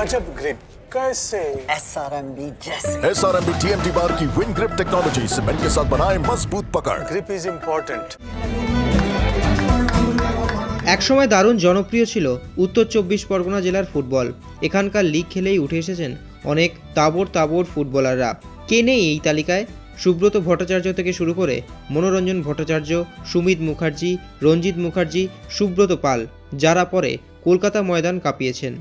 गजब ग्रिप कैसे SRMB जैसे S R M B T M T bar की विन ग्रिप टेक्नोलॉजी सीमेंट के साथ बनाए मजबूत पकड़ ग्रिप इज इम्पोर्टेंट একসময় দারুণ জনপ্রিয় ছিল উত্তর চব্বিশ পরগনা জেলার ফুটবল এখানকার লিগ খেলেই উঠে এসেছেন অনেক তাবর তাবর ফুটবলাররা কে নেই এই তালিকায় সুব্রত ভট্টাচার্য থেকে শুরু করে মনোরঞ্জন ভট্টাচার্য সুমিত মুখার্জি রঞ্জিত মুখার্জি সুব্রত পাল যারা পরে কলকাতা ময়দান কাঁপিয়েছেন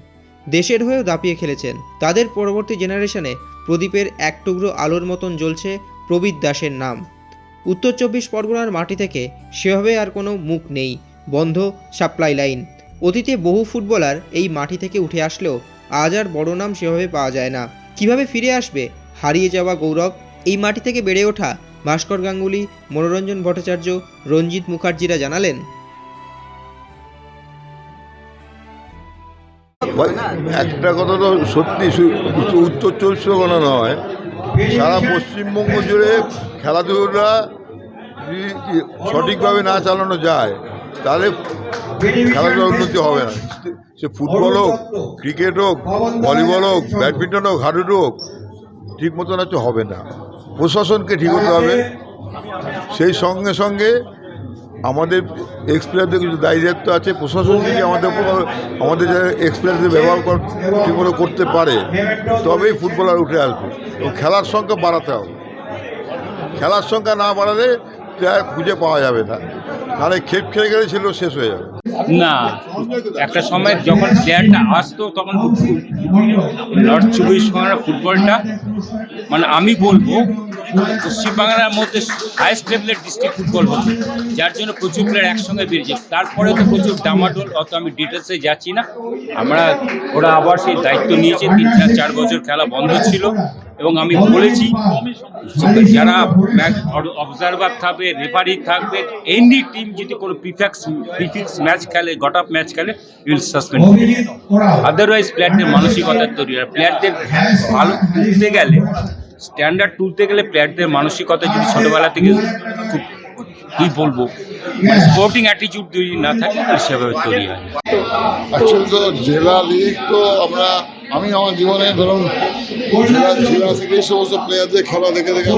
দেশের হয়েও দাপিয়ে খেলেছেন। তাদের পরবর্তী জেনারেশনে প্রদীপের এক টুকরো আলোর মতন জ্বলছে প্রবীর দাসের নাম। উত্তর চব্বিশ পরগনার মাটি থেকে সেভাবে আর কোনো মুখ নেই, বন্ধ সাপ্লাই লাইন। অতীতে বহু ফুটবলার এই মাটি থেকে উঠে আসলেও আজ আর বড় নাম সেভাবে পাওয়া যায় না। কীভাবে ফিরে আসবে হারিয়ে যাওয়া গৌরব? এই মাটি থেকে বেড়ে ওঠা ভাস্কর গাঙ্গুলি, মনোরঞ্জন ভট্টাচার্য, রঞ্জিত মুখার্জিরা জানালেন একটা কথা তো সত্যি উত্তর চব্বিশ পরগনা নয়। সারা পশ্চিমবঙ্গ জুড়ে খেলাধুলা সঠিকভাবে না চালানো যায়, তাহলে খেলাধুলার উন্নতি হবে না। সে ফুটবল হোক, ক্রিকেট হোক, ভলিবল হোক, ব্যাডমিন্টন হোক, হাডুডু হোক, ঠিক মতন হচ্ছে হবে না। প্রশাসনকে ঠিক হতে হবে। সেই সঙ্গে সঙ্গে আমাদের এক্সপ্লেয়ারদের কিছু দায়ী দায়িত্ব আছে, প্রশাসন যদি আমাদের আমাদের যারা এক্সপ্লেয়ারদের ব্যবহার কর করতে পারে, তবেই ফুটবলার উঠে আসবে। এবং খেলার সংখ্যা বাড়াতে হবে। খেলার সংখ্যা না বাড়ালে খুঁজে পাওয়া যাবে না। নাহলে খেপ খেলে গেলে ছিল, শেষ হয়ে যাবে। না, একটা সময় যখন প্লেয়ারটা আসতো, তখন নর্থ চব্বিশ পরগনা ফুটবলটা মানে আমি বলব পশ্চিমবাংলার মধ্যে হাইস্ট লেভেলের ডিস্ট্রিক্ট ফুটবল হতো যার জন্য প্রচুর প্লেয়ার একসঙ্গে বেরিয়েছে তারপরে তো প্রচুর ডামাডোল অত আমি ডিটেলসে যাচ্ছি না। আমরা, ওরা আবার সেই দায়িত্ব নিয়েছে, তিন চার চার বছর খেলা বন্ধ ছিল। এবং আমি বলেছি, যারা অবজারভার থাকবে রেফারি থাকবে এনি টিম যদি কোনো প্রিফ্যাক্স প্রিফিক্স ম্যাচ খেলে গট আপ ম্যাচ খেলে উইল সাসপেন্ড আদারওয়াইজ প্লেয়ারদের মানসিকতা তৈরি হয়। প্লেয়ারদের ভালো গেলে স্ট্যান্ডার্ড তুলতে গেলে প্লেয়ারদের মানসিকতা যদি ছোটোবেলা থেকে খুব কি বলব স্পোর্টিং অ্যাটিটিউড যদি না থাকে, তাহলে সেভাবে তৈরি হয়। অ্যাকচুয়ালি তো জেলা লিগ তো আমরা, আমি আমার জীবনে ধরুন, জেলা থেকে এই সমস্ত প্লেয়ারদের খেলা দেখে দেখে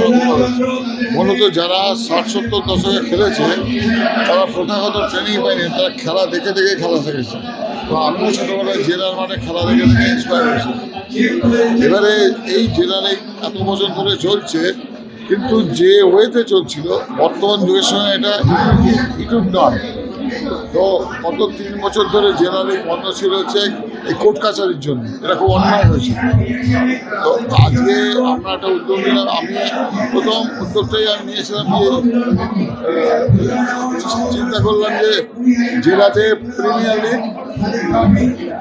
মূলত যারা ষাট, সত্তর দশকে খেলেছে, তারা প্রথাগত ট্রেনিং পায়নি, তারা খেলা দেখে দেখে খেলা শিখেছে। তো আমিও ছোটোবেলায় জেলার মাঠে খেলা দেখে দেখে ইন্সপায়ার হয়েছি। এবারে এই লিগ এত বছর ধরে চলছে, কিন্তু যে ওয়েতে চলছিল, বর্তমান যুগের সঙ্গে এটা ইটুক নয়। তো গত তিন বছর ধরে জেনারেল বন্ধ ছিল হচ্ছে এই কোর্ট কাছারির জন্য, এটা খুব অন্যায় হয়েছে। তো আজকে আমরা একটা উদ্যোগ নিলাম, আমি প্রথম উদ্যোগটাই আমি নিয়েছিলাম যে চিন্তা করলাম যে জেলাতে premier league,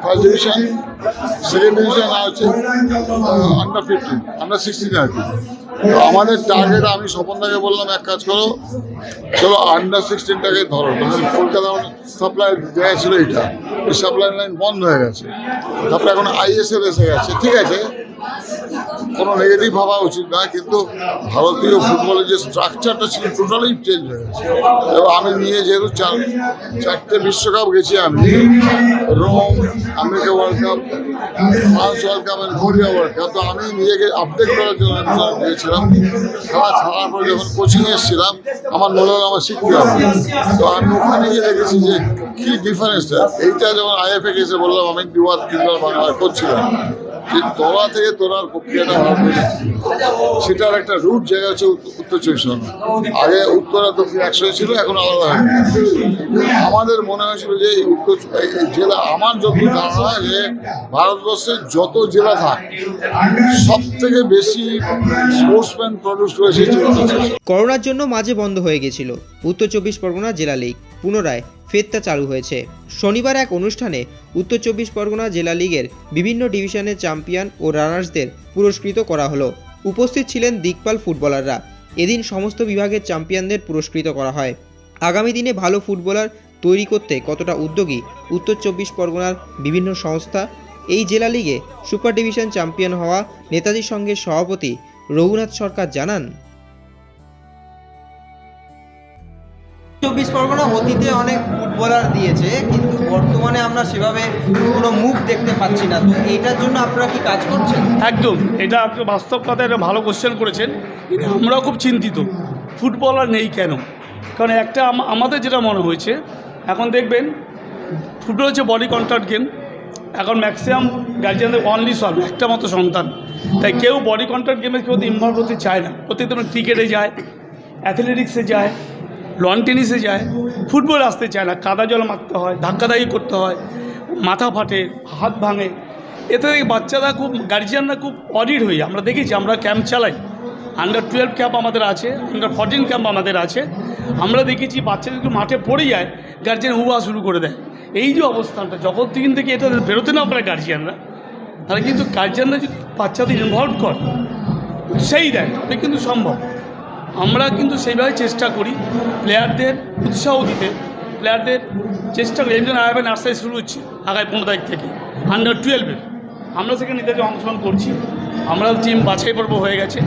first division second division হচ্ছে আন্ডার ফিফটিন আন্ডার সিক্সটিন আর কি তো আমাদের টার্গেট আমি স্বপনদাকে বললাম, এক কাজ করো, চলো আন্ডার সিক্সটিনটাকে ধরো মানে কলকাতা সাপ্লাই দেওয়া ছিল এটা সাপ্লাই লাইন বন্ধ হয়ে গেছে। তারপরে এখন আইএসএল এসে গেছে, ঠিক আছে? কোনো নেগেটিভ ভাবা উচিত না, কিন্তু ভারতীয় ফুটবলের যে স্ট্রাকচারটা ছিল টোটালি চেঞ্জ হয়ে গেছে। এবং আমি নিয়ে যেহেতু চার, চারটে বিশ্বকাপ গেছি আমি, Rome, America world cup France world cup আর কোরিয়া ওয়ার্ল্ড কাপ তো আমি নিজেকে আপডেট করার জন্য গিয়েছিলাম, খেলা ছাড়ার পরে যখন কোচিং এসেছিলাম, আমার মনে হলো আমার শিখতে হবে। তো আমি ওখানে গিয়ে দেখেছি যে কী ডিফারেন্সটা এইটা যখন আইএফএ গেছে বললাম, আমি দুবার, তিনবার বাংলায় করছিলাম তোলা থেকে তোলার প্রক্রিয়াটা সেটার একটা রুট জায়গা হচ্ছে উত্তর চব্বিশ পরগনা। আগে উত্তর আর দক্ষিণ একসাথে ছিল, এখন আলাদা হয়ে আমাদের মনে হয়েছিল যে উত্তর জেলা আমার যত ধারণা যে ভারতবর্ষের যত জেলা থাক সব থেকে বেশি স্পোর্টসম্যান প্রডিউস উত্তর করোনার জন্য মাঝে বন্ধ হয়ে গেছিল। উত্তর চব্বিশ পরগনা জেলা লিগ পুনরায় ফের তা চালু হয়েছে। শনিবার এক অনুষ্ঠানে উত্তর চব্বিশ পরগনা জেলা লীগের বিভিন্ন ডিভিশনের চ্যাম্পিয়ন ও রানার্সদের পুরস্কৃত করা হলো। উপস্থিত ছিলেন দিকপাল ফুটবলাররা। এদিন সমস্ত বিভাগের চ্যাম্পিয়নদের পুরস্কৃত করা হয়। আগামী দিনে ভালো ফুটবলার তৈরি করতে কতটা উদ্যোগী উত্তর চব্বিশ পরগনার বিভিন্ন সংস্থা? এই জেলা লিগে সুপার ডিভিশন চ্যাম্পিয়ন হওয়া নেতাজির সংঘের সভাপতি রঘুনাথ সরকার জানান। অতীতে অনেক ফুটবলার দিয়েছে, কিন্তু বর্তমানে আমরা সেভাবে কোনো মুখ দেখতে পাচ্ছি না। তো এইটার জন্য আপনারা কি কাজ করছেন? একদম, এটা আপনি বাস্তব কথা, এটা ভালো কোশ্চেন করেছেন, কিন্তু আমরাও খুব চিন্তিত, ফুটবলার নেই কেন? কারণ একটা আমাদের যেটা মনে হয়েছে, এখন দেখবেন, ফুটবল হচ্ছে বডি কন্ট্যাক্ট গেম এখন ম্যাক্সিমাম গার্জিয়ানদের অনলি সব একটা মতো সন্তান। তাই কেউ বডি কন্ট্যাক্ট গেমে কেউ ইনভলভ হতে চায় না। প্রত্যেক ক্রিকেটে যায় অ্যাথলেটিক্সে যায় লন টেনিসে যায়, ফুটবল আসতে চায় না, কাদা জল মারতে হয়, ধাক্কাধাক্কি করতে হয়, মাথা ফাটে, হাত ভাঙে। এতে বাচ্চারা খুব গার্জিয়ানরা খুব অডিট হয়ে আমরা দেখেছি, আমরা ক্যাম্প চালাই। আন্ডার টুয়েলভ ক্যাম্প আমাদের আছে আন্ডার ফোরটিন ক্যাম্প আমাদের আছে। আমরা দেখেছি বাচ্চাদের একটু মাঠে পড়ে যায় গার্জিয়ান হুয়া শুরু করে দেয়। এই যে অবস্থানটা যখন দিন থেকে এটা বেরোতে না পারে গার্জিয়ানরা তাহলে কিন্তু গার্জিয়ানরা যদি বাচ্চাদের ইনভলভ করে সেই দেয়, তাহলে কিন্তু সম্ভব। আমরা কিন্তু সেইভাবে চেষ্টা করি প্লেয়ারদের উৎসাহ দিতে। প্লেয়ারদের চেষ্টা করি। এই জন্য আগামী নার্সারি শুরু হচ্ছে আগামী পনেরো তারিখ থেকে। আন্ডার টুয়েলভের আমরা সেখানে নিজেদের অংশগ্রহণ করছি। আমরা টিম বাছাই পর্ব হয়ে গেছে।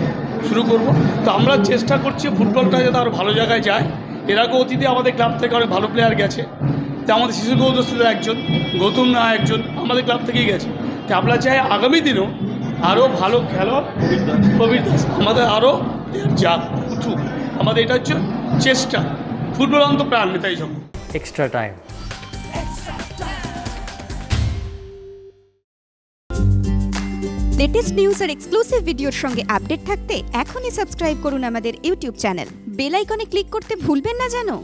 শুরু করব। তো আমরা চেষ্টা করছি ফুটবলটা যাতে আরও ভালো জায়গায় যায়। এর আগে অতীতে আমাদের ক্লাব থেকে অনেক ভালো প্লেয়ার গেছে। তো আমাদের শিশু গৌদস্তিদের একজন, গৌতম না একজন আমাদের ক্লাব থেকেই গেছে। তো আমরা চাই আগামী দিনেও আরও ভালো খেলোয়াড় প্রবীর দাস আমাদের আরও যাক। উঠুক আমাদের এটা হচ্ছে চেষ্টা। ফুটবল অন্ত প্রাণ নেতাই সব এক্সট্রা টাইম লেটেস্ট নিউজ আর এক্সক্লুসিভ ভিডিওর সঙ্গে আপডেট থাকতে এখনই সাবস্ক্রাইব করুন আমাদের ইউটিউব চ্যানেল বেল আইকনে ক্লিক করতে ভুলবেন না জানো